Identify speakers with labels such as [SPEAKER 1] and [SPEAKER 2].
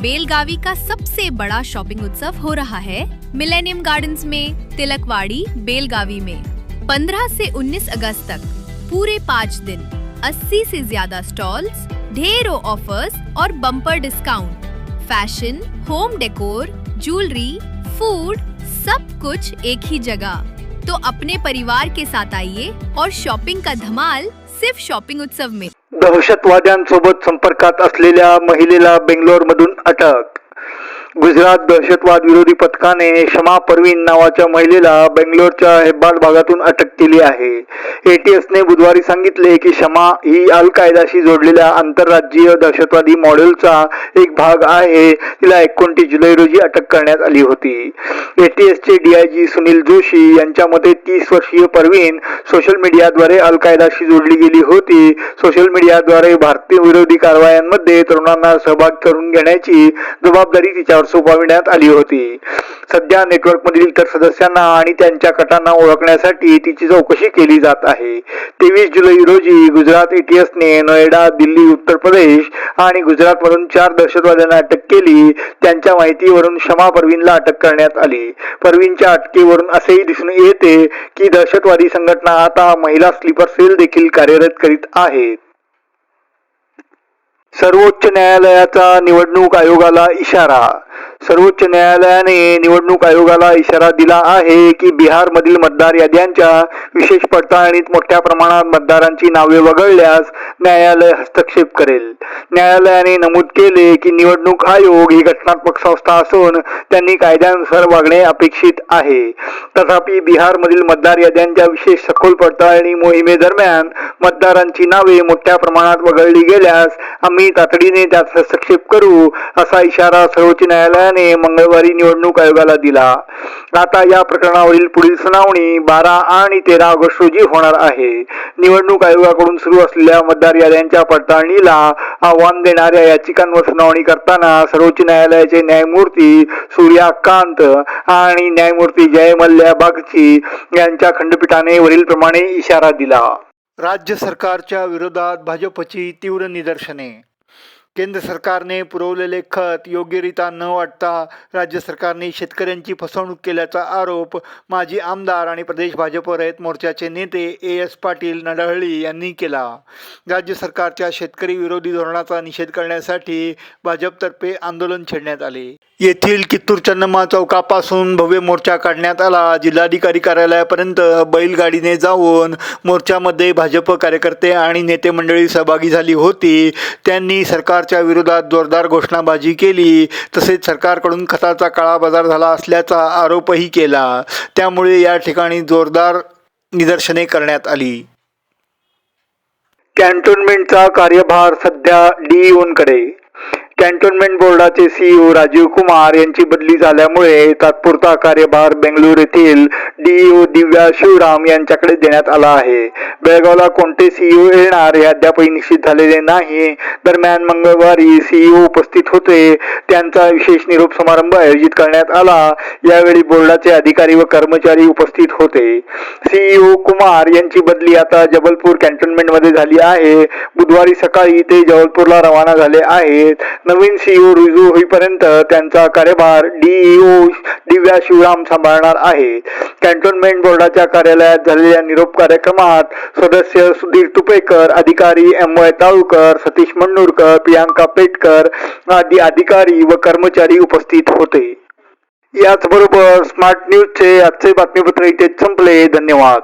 [SPEAKER 1] बेलगावी का सबसे बड़ा शॉपिंग उत्सव हो रहा है मिलेनियम गार्डन्स में, तिलकवाड़ी, बेलगावी में। 15 से 19 अगस्त तक, पूरे पाँच दिन 80 से ज़्यादा स्टॉल्स, ढेरों ऑफर्स और bumper discount. Fashion, home decor, jewellery, food, सब कुछ एक ही जगह। तो अपने परिवार के साथ आइए और शॉपिंग का धमाल सिर्फ शॉपिंग उत्सव में.
[SPEAKER 2] दहशतवाद्यांसोबत संपर्कात असलेल्या महिलेला बेंगलोर मधून अटक. गुजरात दहशतवाद विरोधी पथकाने क्षमा परवीन नावाच्या महिलेला बेंगलोरच्या हेब्बाल भागातून अटक केली आहे. एटीएसने बुधवारी सांगितले की क्षमा ही अल कायदाशी जोडलेल्या आंतरराज्यीय दहशतवादी मॉडेलचा एक भाग आहे. तिला एकोणतीस जुलै रोजी अटक करण्यात आली होती. एटीएसचे डीआयजी सुनील जोशी यांच्या मते तीस वर्षीय परवीन सोशल मीडियाद्वारे अल कायदाशी जोडली गेली होती. सोशल मीडियाद्वारे भारतीय विरोधी कारवायांमध्ये तरुणांना सहभाग करून घेण्याची जबाबदारी तिच्यावर सोपविण्यात आली होती. सध्या नेटवर्क मधील इतर सदस्यांना आणि त्यांच्या गटांना ओळखण्यासाठी तिची चौकशी केली जात आहे. तेवीस जुलै रोजी गुजरात एटीएसने नोएडा दिल्ली उत्तर प्रदेश आणि गुजरात मधून चार दहशतवाद्यांना अटक केली. त्यांच्या माहितीवरून क्षमा परवीनला अटक करण्यात आली. परवीनच्या अटकेवरून असेही दिसून येते की दहशतवादी संघटना आता महिला स्लीपर सेल देखील कार्यरत करीत आहेत. सर्वोच्च न्यायालयाचा निवडणूक आयोगाला इशारा. सर्वोच्च न्यायालयाने निवडणूक आयोगाला इशारा दिला आहे की बिहारमधील मतदार याद्यांच्या विशेष पडताळणीत मोठ्या प्रमाणात मतदारांची नावे वगळल्यास न्यायालय हस्तक्षेप करेल. न्यायालयाने नमूद केले की निवडणूक आयोग ही घटनात्मक संस्था असून त्यांनी कायद्यानुसार वागणे अपेक्षित आहे. तथापि बिहारमधील मतदार याद्यांच्या विशेष सखोल पडताळणी मोहिमेदरम्यान मतदारांची नावे मोठ्या प्रमाणात वगळली गेल्यास आम्ही तातडीने त्यात हस्तक्षेप करू असा इशारा सर्वोच्च न्यायालय न्यायालयाने मंगळवारी निवडणूक आयोगाला दिला. आता या प्रकरणावरील पुढील सुनावणी बारा आणि तेरा ऑगस्ट रोजी होणार आहे. निवडणूक आयोगाकडून सुरू असलेल्या मतदार याद्यांच्या पडताळणीला आव्हान देणाऱ्या याचिकांवर सुनावणी करताना सर्वोच्च न्यायालयाचे न्यायमूर्ती सूर्याकांत आणि न्यायमूर्ती जय मल्ल्या बागची यांच्या खंडपीठाने वरील प्रमाणे इशारा दिला. राज्य सरकारच्या विरोधात भाजपची तीव्र निदर्शने केंद्र सरकारने पुरवलेले खत योग्यरित्या न वाटता राज्य सरकारने शेतकऱ्यांची फसवणूक केल्याचा आरोप माजी आमदार आणि प्रदेश भाजप रयत मोर्चाचे नेते ए एस पाटील नडहळी यांनी केला. राज्य सरकारच्या शेतकरी विरोधी धोरणाचा निषेध करण्यासाठी भाजपतर्फे आंदोलन छेडण्यात आले. येथील कित्तूर चन्नम्मा चौकापासून भव्य मोर्चा काढण्यात आला. जिल्हाधिकारी कार्यालयापर्यंत बैलगाडीने जाऊन मोर्चामध्ये भाजप कार्यकर्ते आणि नेते मंडळी सहभागी झाली होती. त्यांनी सरकारच्या विरोधात जोरदार घोषणाबाजी केली. तसेच सरकारकडून खताचा काळा बाजार झाला असल्याचा आरोपही केला. त्यामुळे या ठिकाणी जोरदार निदर्शने करण्यात आली. कॅन्टोन्मेंटचा कार्यभार सध्या डीईओंकडे कॅन्टोन्मेंट बोर्डाचे सीईओ राजीव कुमार यांची बदली झाल्यामुळे तात्पुरता कार्यभार बेंगलोर येथील डीईओ दिव्या शिवराम यांच्याकडे देण्यात आला आहे. बेळगावला कोणते सीईओ येणार हे अद्यापही निश्चित झालेले नाही. दरम्यान मंगळवारी सीईओ उपस्थित होते. त्यांचा विशेष निरोप समारंभ आयोजित करण्यात आला. यावेळी बोर्डाचे अधिकारी व कर्मचारी उपस्थित होते. सीईओ कुमार यांची बदली आता जबलपूर कॅन्टोन्मेंटमध्ये झाली आहे. बुधवारी सकाळी ते जबलपूरला रवाना झाले आहेत. नवीन सीईओ रुजू होईपर्यंत त्यांचा कार्यभार डीईओ दिव्या शिवराम सांभाळणार आहे. कॅन्टोन्मेंट बोर्डाच्या कार्यालयात झालेल्या निरोप कार्यक्रमात सदस्य सुधीर तुपेकर अधिकारी एम वाय ताळुकर सतीश मंडूरकर प्रियांका पेटकर आदी अधिकारी व कर्मचारी उपस्थित होते. याचबरोबर स्मार्ट न्यूजचे आजचे बातमीपत्र इथेच संपले. धन्यवाद.